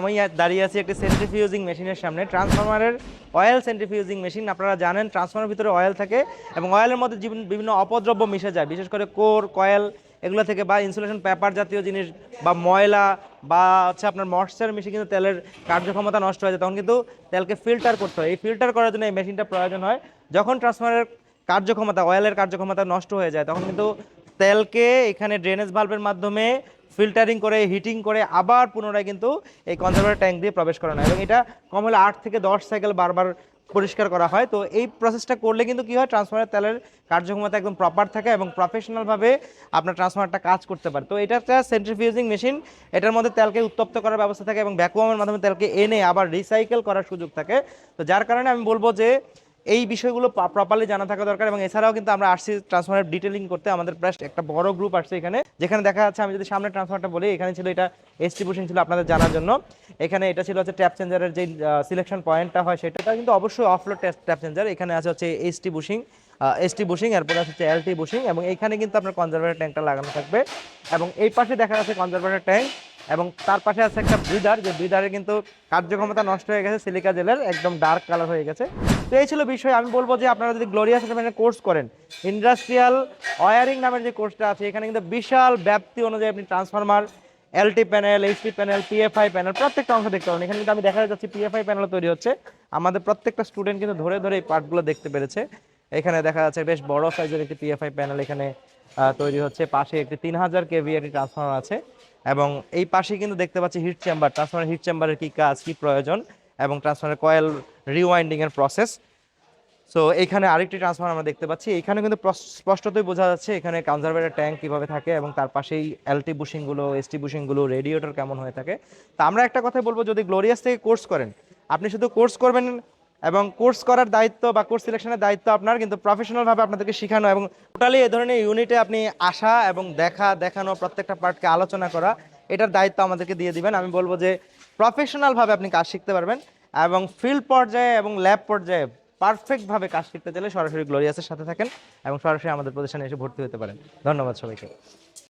আমি দাঁড়িয়ে আছি একটি সেন্ট্রিফিউজিং মেশিনের সামনে। ট্রান্সফরমারের অয়েল সেন্ট্রিফিউজিং মেশিন আপনারা জানেন ট্রান্সফরমারের ভিতরে অয়েল থাকে এবং অয়েলের মধ্যে বিভিন্ন অপদ্রব্য মিশে যায়। বিশেষ করে কোর, কয়েল এগুলো থেকে বা ইনসুলেশন পেপার জাতীয় জিনিস বা ময়লা বা হচ্ছে আপনার ময়েশ্চার মিশে কিন্তু তেলের কার্যক্ষমতা নষ্ট হয়ে যায়। তখন কিন্তু তেলকে ফিল্টার করতে হয়। এই ফিল্টার করার জন্য এই মেশিনটা প্রয়োজন হয়। যখন ট্রান্সফরমারের কার্যক্ষমতা অয়েলের কার্যক্ষমতা নষ্ট হয়ে যায়, তখন কিন্তু তেলকে এখানে ড্রেনেজ ভালভের মাধ্যমে ফিল্টারিং করে হিটিং করে আবার পুনরায় কিন্তু এই কনজারভার ট্যাঙ্ক দিয়ে প্রবেশ করানো হয়। এবং এটা কম হলে আট থেকে দশ সাইকেল বারবার পরিষ্কার করা হয়। তো এই প্রসেসটা করলে কিন্তু কি হয়? ট্রান্সফারের তেলের কার্যক্ষমতা একদম প্রপার থাকে এবং প্রফেশনালভাবে আপনার ট্রান্সফারটা কাজ করতে পারে। তো এটা একটা সেন্ট্রিফিউজিং মেশিন এটার মধ্যে তেলকে উত্তপ্ত করার ব্যবস্থা থাকে এবং ভ্যাকুয়ামের মাধ্যমে তেলকে এনে আবার রিসাইকেল করার সুযোগ থাকে। তো যার কারণে আমি বলব যে এই বিষয়গুলো প্রপারলি জানা থাকা দরকার এবং এছাড়াও কিন্তু আমরা আসছি ট্রান্সফারের ডিটেলিং করতে। আমাদের প্রায় একটা বড় গ্রুপ আসছে এখানে, যেখানে দেখা যাচ্ছে আমি যদি সামনে ট্রান্সফারটা বলি, এখানে ছিল এটা এসটি বুশিং ছিল আপনাদের জানার জন্য। এখানে এটা ছিল হচ্ছে ট্যাপ চেঞ্জারের যে সিলেকশন পয়েন্টটা হয় সেটা। কিন্তু অবশ্যই অফলোড ট্যাপ চেঞ্জার এখানে আছে হচ্ছে এসটি বুশিং এসটি বুশিং এরপরে আছে হচ্ছে এলটি বুশিং এবং এখানে কিন্তু আপনার কনজারভেটর ট্যাঙ্কটা লাগানো থাকবে। এবং এই পাশে দেখা যাচ্ছে কনজারভেটর ট্যাঙ্ক এবং তার পাশে আছে একটা ব্রিদার যে ব্রিদারে কিন্তু কার্যক্ষমতা নষ্ট হয়ে গেছে সিলিকা জেলের একদম ডার্ক কালার হয়ে গেছে। তো এই ছিল বিষয়, আমি বলব যে আপনারা যদি গ্লোরিয়াস সেটেলমেন্টের কোর্স করেন ইন্ডাস্ট্রিয়াল ওয়ারিং নামের যে কোর্সটা আছে, এখানে কিন্তু বিশাল ব্যাপ্তি অনুযায়ী আপনি transformer LT panel HP panel PFI panel প্রত্যেকটা অংশ দেখতে পাবেন এখানে কিন্তু আমি দেখা যাচ্ছে পিএফআই প্যানেল তৈরি হচ্ছে। আমাদের প্রত্যেকটা স্টুডেন্ট কিন্তু ধরে ধরে এই পার্টগুলো দেখতে পেরেছে। এখানে দেখা যাচ্ছে বেশ বড় সাইজের একটি পিএফআই প্যানেল এখানে তৈরি হচ্ছে। পাশে একটি তিন হাজার কেভি একটি ট্রান্সফরমার আছে। এবং এই পাশে কিন্তু দেখতে পাচ্ছি হিট চেম্বার। ট্রান্সফরমার হিট চেম্বারের কি কাজ, কী প্রয়োজন এবং ট্রান্সফরমার কয়েল রিওয়াইন্ডিংয়ের প্রসেস সো এখানে আরেকটি ট্রান্সফরমার আমরা দেখতে পাচ্ছি। এখানে কিন্তু স্পষ্টতই বোঝা যাচ্ছে এখানে কনজারভেটর ট্যাঙ্ক কীভাবে থাকে এবং তার পাশেই এলটি বুশিংগুলো এসটি বুশিংগুলো রেডিয়েটর কেমন হয়ে থাকে। তা আমরা একটা কথাই বলব, যদি গ্লোরিয়াস থেকে কোর্স করেন, আপনি শুধু কোর্স করবেন এবং কোর্স করার দায়িত্ব বা কোর্স সিলেকশনের দায়িত্ব আপনার, কিন্তু প্রফেশনালভাবে আপনাদেরকে শেখানো এবং টোটালি এ ধরনের ইউনিটে আপনি আসা এবং দেখা, দেখানো, প্রত্যেকটা পার্টকে আলোচনা করা, এটার দায়িত্ব আমাদেরকে দিয়ে দিবেন। আমি বলব যে প্রফেশনালভাবে আপনি কাজ শিখতে পারবেন এবং ফিল্ড পর্যায়ে এবং ল্যাব পর্যায়ে পারফেক্টভাবে কাজ শিখতে চাইলে সরাসরি গ্লোরিয়াসের সাথে থাকেন এবং সরাসরি আমাদের প্রতিষ্ঠানে এসে ভর্তি হতে পারেন। ধন্যবাদ সবাইকে।